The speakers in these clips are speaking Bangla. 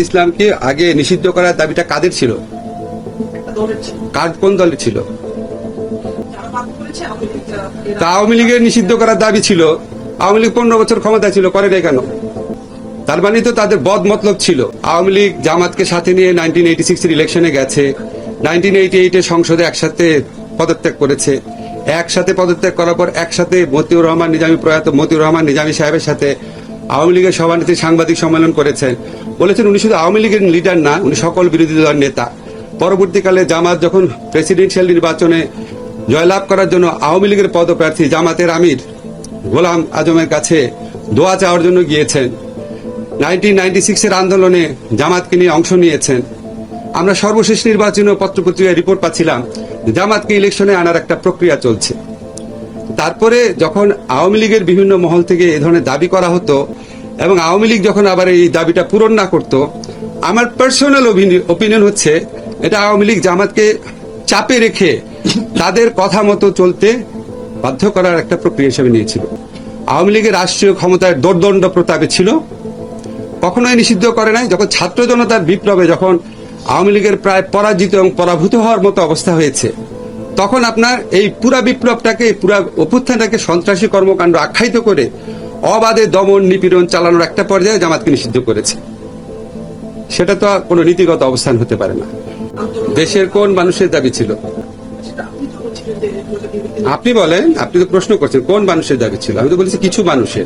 ইসলামকে আগে নিষিদ্ধ করার দাবিটা কাদের ছিল? কার, কোন দলের ছিল? এরা তা আওয়ামী লীগের নিষিদ্ধ করার দাবি ছিল। আওয়ামী লীগ পনেরো বছর ক্ষমতা ছিল, করে কেন? তার মানে তো তাদের বদ মতলব ছিল। আওয়ামী লীগ জামাতকে সাথে নিয়ে নাইনটিন এইটি সিক্স ইলেকশনে গেছে। নাইনটিন এইটি এইটে সংসদে একসাথে পদত্যাগ করেছে। একসাথে পদত্যাগ করার পর একসাথে মতিউর রহমান নিজামী প্রয়াত মতিউর রহমান নিজামী সাহেবের সাথে আওয়ামী লীগের সভানেত্রী সাংবাদিক সম্মেলন করেছেন বলেছেন উনি শুধু আওয়ামী লীগের লিডার না, উনি সকল বিরোধী দলের নেতা। পরবর্তীকালে জামাত যখন প্রেসিডেন্সিয়াল নির্বাচনে জয়লাভ করার জন্য আওয়ামী লীগের পদপ্রার্থী জামাতের আমির গোলাম আজমের কাছে দোয়া চাওয়ার জন্য গিয়েছেন। নাইনটিন নাইনটি সিক্সের আন্দোলনে জামাতকে নিয়ে অংশ নিয়েছেন। আমরা সর্বশেষ নির্বাচনে পত্রপত্রিকায় রিপোর্ট পাচ্ছিলাম, জামাতকে ইলেকশনে আনার একটা প্রক্রিয়া চলছে। তারপরে যখন আওয়ামী লীগের বিভিন্ন মহল থেকে এ ধরনের দাবি করা হতো এবং আওয়ামী লীগ যখন আবার এই দাবিটা পূরণ না করত, আমার পার্সোনাল ওপিনিয়ন হচ্ছে এটা আওয়ামী লীগ জামাতকে চাপে রেখে তাদের কথা মতো চলতে বাধ্য করার একটা প্রক্রিয়া হিসেবে নিয়েছিল। আওয়ামী লীগের রাষ্ট্রীয় ক্ষমতায় দোর্দণ্ড প্রতাপে ছিল। কখনোই নিষিদ্ধ করে নাই। যখন ছাত্র জনতার বিপ্লবে যখন আওয়ামী লীগের প্রায় পরাজিত এবং পরাভূত হওয়ার মতো অবস্থা হয়েছে তখন আপনার এই পুরা বিপ্লবটাকে, পুরা অভ্যুত্থানটাকে সন্ত্রাসী কর্মকাণ্ড আখ্যায়িত করে অবাধে দমন নিপীড়ন চালানোর একটা পর্যায়ে জামাতকে নিষিদ্ধ করেছে। সেটা তো কোনো নীতিগত অবস্থান হতে পারে না। দেশের কোন মানুষের দাবি ছিল? আপনি বলেন, আপনি তো প্রশ্ন করছেন, কোন মানুষের দাবি ছিল? আমি তো বলেছি কিছু মানুষের।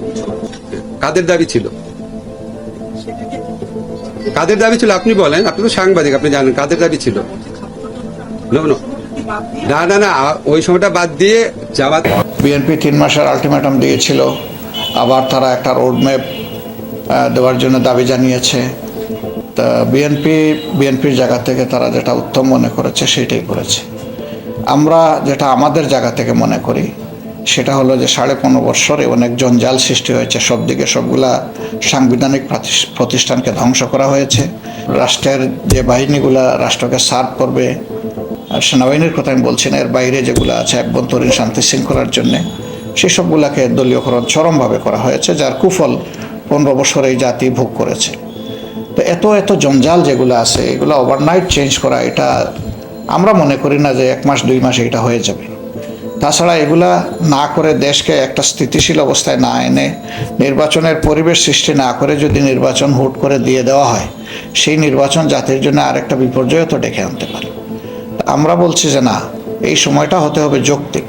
কাদের দাবি ছিল? কাদের দাবি ছিল? আপনি বলেন, আপনি তো সাংবাদিক, আপনি জানেন কাদের দাবি ছিল? না না না, ওই সময়টা বাদ দিয়ে জামাত বিএনপি তিন মাসের আলটিমেটাম দিয়েছিল। আবার তারা একটা রোডম্যাপ দেওয়ার জন্য দাবি জানিয়েছে। তা বিএনপি, বিএনপির জায়গা থেকে তারা যেটা উত্তম মনে করেছে সেটাই করেছে আমরা যেটা আমাদের জায়গা থেকে মনে করি, সেটা হলো যে সাড়ে পনেরো বৎসরে অনেক জঞ্জাল সৃষ্টি হয়েছে। সব দিকে সবগুলা সাংবিধানিক প্রতিষ্ঠানকে ধ্বংস করা হয়েছে। রাষ্ট্রের যে বাহিনীগুলা রাষ্ট্রকে সার্ভ করবে সেনাবাহিনীর কথা আমি বলছি না, এর বাইরে যেগুলো আছে অভ্যন্তরীণ শান্তি শৃঙ্খলার জন্য, সেসবগুলাকে দলীয়করণ চরমভাবে করা হয়েছে, যার কুফল পনেরো বছর এই জাতি ভোগ করেছে। তো এত এত জঞ্জাল যেগুলো আছে, এগুলো ওভারনাইট চেঞ্জ করা, এটা আমরা মনে করি না যে এক মাস, দুই মাস এটা হয়ে যাবে। তাছাড়া এগুলা না করে দেশকে একটা স্থিতিশীল অবস্থায় না এনে নির্বাচনের পরিবেশ সৃষ্টি না করে যদি নির্বাচন হুট করে দিয়ে দেওয়া হয়, সেই নির্বাচন জাতির জন্য আরেকটা বিপর্যয় তো ডেকে আনতে পারে। আমরা বলছি যে না, এই সময়টা হতে হবে যৌক্তিক।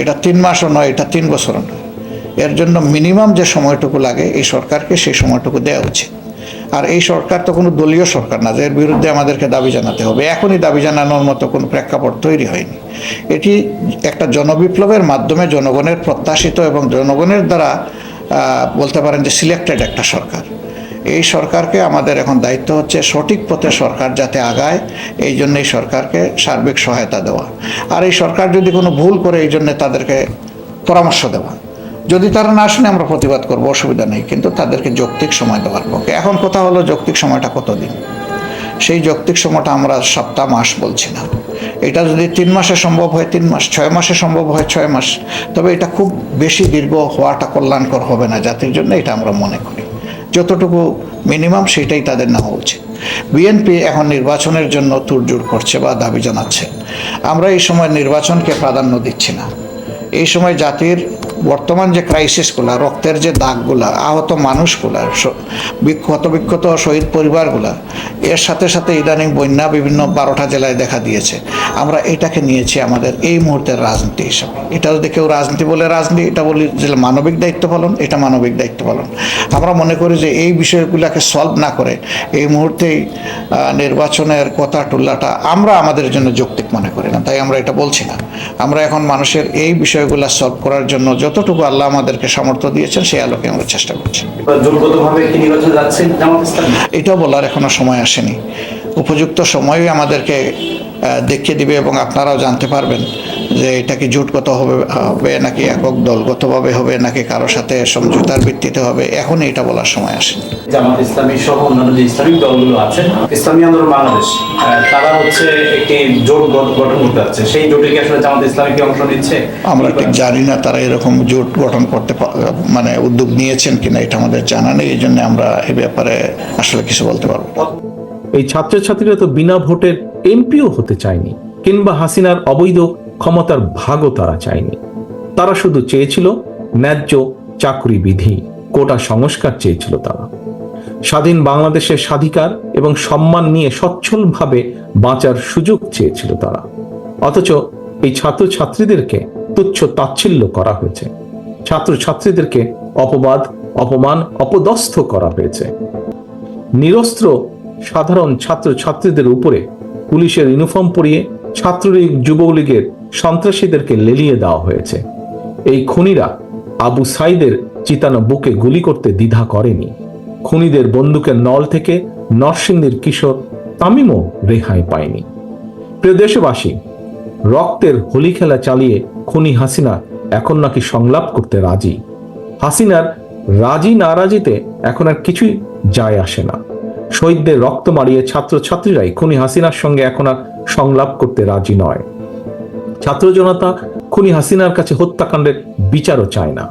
এটা তিন মাসও নয়, এটা তিন বছরও নয়। এর জন্য মিনিমাম যে সময়টুকু লাগে, এই সরকারকে সেই সময়টুকু দেওয়া উচিত। আর এই সরকার তো কোনো দলীয় সরকার না এর বিরুদ্ধে আমাদেরকে দাবি জানাতে হবে। এখনই দাবি জানানোর মতো কোনো প্রেক্ষাপট তৈরি হয়নি। এটি একটা জনবিপ্লবের মাধ্যমে জনগণের প্রত্যাশিত এবং জনগণের দ্বারা বলতে পারেন যে সিলেক্টেড একটা সরকার। এই সরকারকে আমাদের এখন দায়িত্ব হচ্ছে সঠিক পথে সরকার যাতে আগায়, এই জন্য এই সরকারকে সার্বিক সহায়তা দেওয়া। আর এই সরকার যদি কোনো ভুল করে, এই জন্য তাদেরকে পরামর্শ দেওয়া। যদি তারা না শুনে, আমরা প্রতিবাদ করব, অসুবিধা নেই, কিন্তু তাদেরকে যৌক্তিক সময় দেওয়ার পক্ষে। এখন কথা হলো যৌক্তিক সময়টা কতদিন? সেই যৌক্তিক সময়টা আমরা সপ্তাহ, মাস বলছি না। এটা যদি তিন মাসে সম্ভব হয়, তিন মাস, ছয় মাসে সম্ভব হয়, ছয় মাস, তবে এটা খুব বেশি দীর্ঘ হওয়াটা কল্যাণকর হবে না, জাতির জন্য এটা আমরা মনে করি। যতটুকু মিনিমাম সেটাই তাদের নেওয়া উচিত। বিএনপি এখন নির্বাচনের জন্য তুড়জুড় করছে বা দাবি জানাচ্ছে। আমরা এই সময় নির্বাচনকে প্রাধান্য দিচ্ছি না। এই সময় জাতির বর্তমান যে ক্রাইসিসগুলা রক্তের যে দাগগুলা, আহত মানুষগুলা বিক্ষত বিক্ষত শহীদ পরিবারগুলা, এর সাথে সাথে ইদানিং বন্যা বিভিন্ন বারোটা জেলায় দেখা দিয়েছে। আমরা এটাকে নিয়েছি আমাদের এই মুহূর্তের রাজনীতি হিসাবে। এটা যদি কেউ রাজনীতি বলে রাজনীতি, এটা বলি যে মানবিক দায়িত্ব পালন, এটা মানবিক দায়িত্ব পালন। আমরা মনে করি যে এই বিষয়গুলোকে সলভ না করে এই মুহূর্তেই নির্বাচনের কথা টুল্লাটা আমরা আমাদের জন্য যৌক্তিক মনে তাই আমরা এটা বলছি না। আমরা এখন মানুষের এই বিষয়গুলো সলভ করার জন্য যতটুকু আল্লাহ আমাদেরকে সামর্থ্য দিয়েছেন সেই আলোকে আমরা চেষ্টা করছি। এটাও বলার এখনও সময় আসেনি। উপযুক্ত সময়ই আমাদেরকে দেখিয়ে দিবে এবং আপনারাও জানতে পারবেন। যে এটা কি জোটগত হবে হবে নাকি একক দলগতভাবে হবে নাকি কারোর সাথে সমঝোতার ভিত্তিতে হবে এখন এটা বলার সময় আসে জামাত ইসলামী সহ অন্যান্য যে ইসলামিক দলগুলো আছে ইসলামী আন্দোলন বাংলাদেশ তারা হচ্ছে একটি জোট গঠন করতে যাচ্ছে। সেই জোটে কি আসলে জামাত ইসলামী কি অংশ নিচ্ছে? আমরা ঠিক জানি না তারা এরকম জোট গঠন করতে মানে উদ্যোগ নিয়েছেন কিনা এটা আমাদের জানা নেই এই জন্য আমরা এ ব্যাপারে আসলে কিছু বলতে পারব। এই ছাত্রছাত্রীরা তো বিনা ভোটের এমপিও হতে চায়নি কিংবা হাসিনার অবৈধ ক্ষমতার ভাগও তারা চায়নি। তারা শুধু চেয়েছিল ন্যায্য চাকরি বিধি কোটা সংস্কার চেয়েছিল তারা। স্বাধীন বাংলাদেশের স্বাধিকার এবং সম্মান নিয়ে সচ্ছলভাবে বাঁচার সুযোগ চেয়েছিল তারা। অথচ এই ছাত্রছাত্রীদেরকে তুচ্ছ তাচ্ছিল্য করা হয়েছে। ছাত্রছাত্রীদেরকে অপবাদ, অপমান, অপদস্থ করা হয়েছে। নিরস্ত্র সাধারণ ছাত্র ছাত্রীদের উপরে পুলিশের ইউনিফর্ম পরিয়ে ছাত্রলীগ, যুবলীগের সন্ত্রাসীদেরকে লেলিয়ে দেওয়া হয়েছে। এই খুনিরা আবু সাইদের চিতানো বুকে গুলি করতে দ্বিধা করেনি। খুনিদের বন্দুকের নল থেকে নরসিংদীর কিশোর তামিমও রেহাই পায়নি। প্রিয় দেশবাসী, রক্তের হোলি খেলা চালিয়ে খুনি হাসিনা এখন নাকি সংলাপ করতে রাজি। হাসিনার রাজি নারাজিতে এখন আর কিছুই যায় আসে না। শহীদদের রক্ত মারিয়ে ছাত্রছাত্রীরাই খুনি হাসিনার সঙ্গে এখন আর সংলাপ করতে রাজি নয়। ছাত্র জনতা খুনি হাসিনার কাছে হত্যাকাণ্ডের বিচারও চায় না।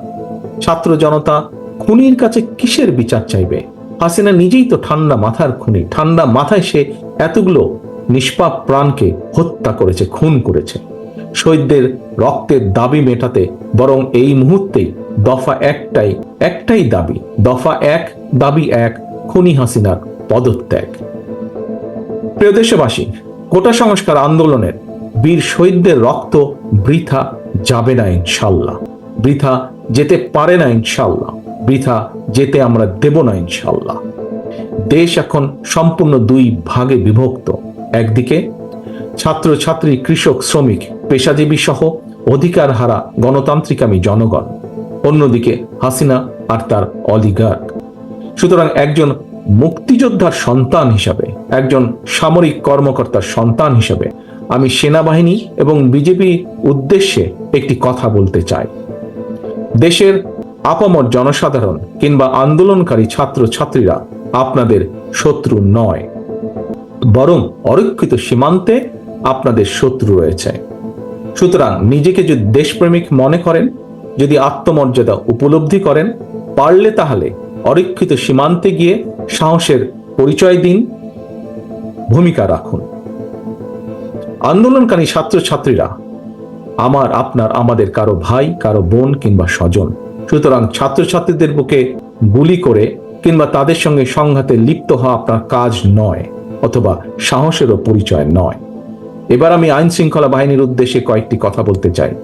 ছাত্র জনতা খুনির কাছে কিসের বিচার চাইবে? হাসিনা নিজেই তো ঠান্ডা মাথার খুনি। ঠান্ডা মাথায় সে এতগুলো নিষ্পাপ প্রাণকে হত্যা করেছে, খুন করেছে। শহীদদের রক্তের দাবি মেটাতে বরং এই মুহূর্তেই দফা একটাই একটাই দাবি, দফা এক, দাবি এক, খুনি হাসিনার পদত্যাগ। প্রিয় দেশবাসী, কোটা সংস্কার আন্দোলনের বীর শহীদদের রক্ত বৃথা যাবে না ইনশাল্লাহ। বৃথা যেতে পারে না ইনশাল্লাহ। বৃথা যেতে আমরা দেব না ইনশাল্লাহ। দেশ এখন সম্পূর্ণ দুই ভাগে বিভক্ত। একদিকে ছাত্র ছাত্রী কৃষক, শ্রমিক, পেশাজীবী সহ অধিকার হারা গণতান্ত্রিকামী জনগণ। অন্যদিকে হাসিনা আর তার অলিগার্ক। সুতরাং একজন মুক্তিযোদ্ধার সন্তান হিসাবে, একজন সামরিক কর্মকর্তার সন্তান হিসাবে আমি সেনাবাহিনী এবং বিজেপি উদ্দেশ্যে একটি কথা বলতে চাই। দেশের আপামর জনসাধারণ কিংবা আন্দোলনকারী ছাত্র ছাত্রীরা আপনাদের শত্রু নয়, বরং অরক্ষিত সীমান্তে আপনাদের শত্রু রয়েছে। সুতরাং নিজেকে যদি দেশপ্রেমিক মনে করেন, যদি আত্মমর্যাদা উপলব্ধি করেন, পারলে তাহলে অরক্ষিত সীমান্তে গিয়ে সাহসের পরিচয় দিন, ভূমিকা রাখুন। আন্দোলনকারী ছাত্রছাত্রীরা, আমার, আপনার, আমাদের কারও ভাই, কারও বোন কিংবা স্বজন। সুতরাং ছাত্রছাত্রীদের বুকে গুলি করে কিংবা তাদের সঙ্গে সংঘাতে লিপ্ত হওয়া আপনার কাজ নয়, অথবা সাহসেরও পরিচয় নয়। এবার আমি আইন শৃঙ্খলা বাহিনীর উদ্দেশ্যে কয়েকটি কথা বলতে চাই।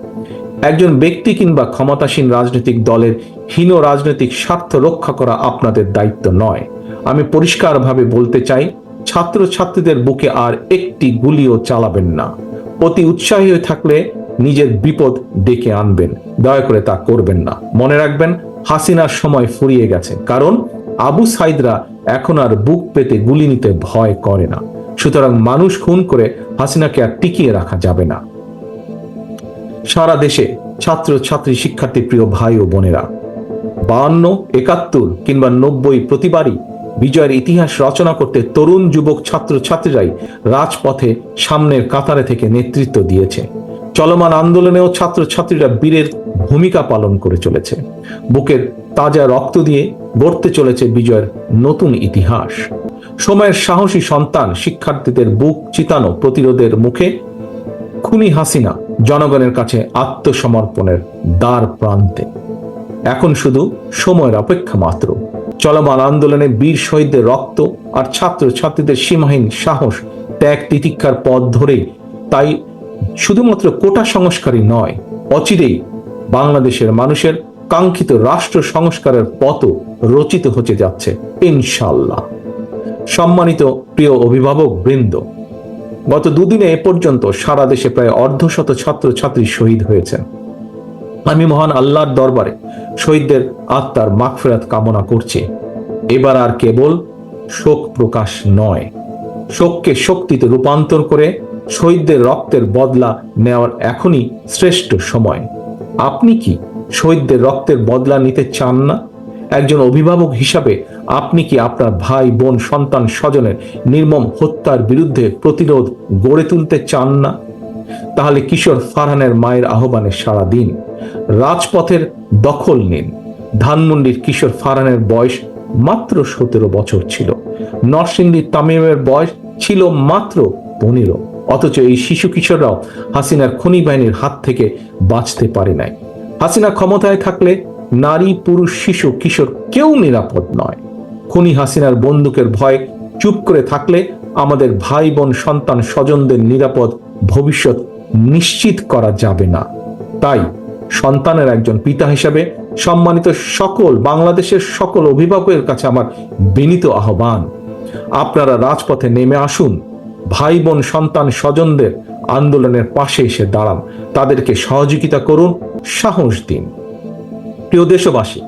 একজন ব্যক্তি কিংবা ক্ষমতাসীন রাজনৈতিক দলের হীন রাজনৈতিক স্বার্থ রক্ষা করা আপনাদের দায়িত্ব নয়। আমি পরিষ্কারভাবে বলতে চাই ছাত্র ছাত্রীদের বুকে আর একটি গুলিও চালাবেন না। অতি উৎসাহী হয়ে থাকলে নিজের বিপদ ডেকে আনবেন। দয়া করে তা করবেন না। মনে রাখবেন, হাসিনার সময় ফুরিয়ে গেছে। কারণ আবু সাইদরা এখন আর বুক পেতে গুলি নিতে ভয় করে না। সুতরাং মানুষ খুন করে হাসিনাকে আর টিকিয়ে রাখা যাবে না। সারা দেশে ছাত্র ছাত্রী শিক্ষার্থী, প্রিয় ভাই ও বোনেরা বাহান্ন একাত্তর কিংবা নব্বই প্রতিবারই বিজয়ের ইতিহাস রচনা করতে তরুণ যুবক ছাত্র ছাত্রীরাই রাজপথে সামনের কাতারে থেকে নেতৃত্ব দিয়েছে। চলমান আন্দোলনেও ছাত্র ছাত্রীরা বীরের ভূমিকা পালন করে চলেছে। বুকের তাজা রক্ত দিয়ে গড়তে চলেছে বিজয়ের নতুন ইতিহাস। সময়ের সাহসী সন্তান শিক্ষার্থীদের বুক চিতানো প্রতিরোধের মুখে খুনি হাসিনা জনগণের কাছে আত্মসমর্পণের দ্বার প্রান্তে। এখন শুধু সময়ের অপেক্ষা মাত্র। চলমান আন্দোলনে বীর শহীদদের রক্ত আর ছাত্র ছাত্রীদের সীমাহীন সাহস ত্যাগ তিতিক্ষার পথ ধরেই তাই শুধুমাত্র কোটা সংস্কারই নয়, অচিরেই বাংলাদেশের মানুষের কাঙ্ক্ষিত রাষ্ট্র সংস্কারের পথও রচিত হতে যাচ্ছে ইনশাল্লাহ সম্মানিত প্রিয় অভিভাবক বৃন্দ, গত দুদিনে এ পর্যন্ত সারা দেশে প্রায় অর্ধশত ছাত্র ছাত্রী শহীদ হয়েছেন। আমি মহান আল্লাহর দরবারে শহীদদের আত্মার মাগফিরাত কামনা করছি। এবার আর কেবল শোক প্রকাশ নয়। শোককে শক্তিতে রূপান্তর করে শহীদদের রক্তের বদলা নেওয়ার এখনই শ্রেষ্ঠ সময়। আপনি কি শহীদদের রক্তের বদলা নিতে চান না? একজন অভিভাবক হিসাবে আপনি কি আপনার ভাই, বোন, সন্তান, স্বজনের নির্মম হত্যার বিরুদ্ধে প্রতিরোধ গড়ে তুলতে চান না? তাহলে কিশোর ফারহানের মায়ের আহ্বানে সাড়া দিন রাজপথের দখল নিন। ধানমন্ডির কিশোর ফারহানের বয়স মাত্র সতেরো বছর ছিল। নরসিংদীর তামিমের বয়স ছিল মাত্র পনেরো। অথচ এই শিশু কিশোররাও হাসিনার খনি বাহিনীর হাত থেকে বাঁচতে পারে নাই। হাসিনা ক্ষমতায় থাকলে নারী, পুরুষ, শিশু, কিশোর কেউ নিরাপদ নয়। খুনি হাসিনার বন্দুকের ভয় চুপ করে থাকলে আমাদের ভাই বোন, সন্তান, স্বজনদের নিরাপদ ভবিষ্যৎ নিশ্চিত করা যাবে না। তাই সন্তানের একজন পিতা হিসাবে সম্মানিত সকল বাংলাদেশের সকল অভিভাবকের কাছে আমার বিনীত আহ্বান। আপনারা রাজপথে নেমে আসুন। ভাই বোন সন্তান, স্বজনদের আন্দোলনের পাশে এসে দাঁড়ান। তাদেরকে সহযোগিতা করুন। সাহস দিন। প্রিয় দেশবাসী,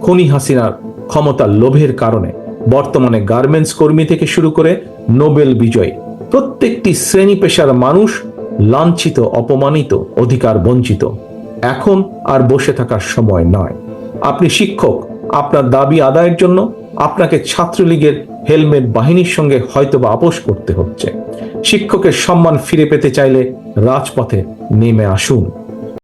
খনি হাসিনার ক্ষমতার লোভের কারণে বর্তমানে গার্মেন্টস কর্মী থেকে শুরু করে নোবেল বিজয়ী প্রত্যেকটি শ্রেণি পেশার মানুষ লাঞ্ছিত, অপমানিত, অধিকার বঞ্চিত। এখন আর বসে থাকার সময় নয়। আপনি শিক্ষক, আপনার দাবি আদায়ের জন্য আপনাকে ছাত্রলীগের হেলমেট বাহিনীর সঙ্গে হয়তোবা আপোষ করতে হচ্ছে। শিক্ষকের সম্মান ফিরে পেতে চাইলে রাজপথে নেমে আসুন।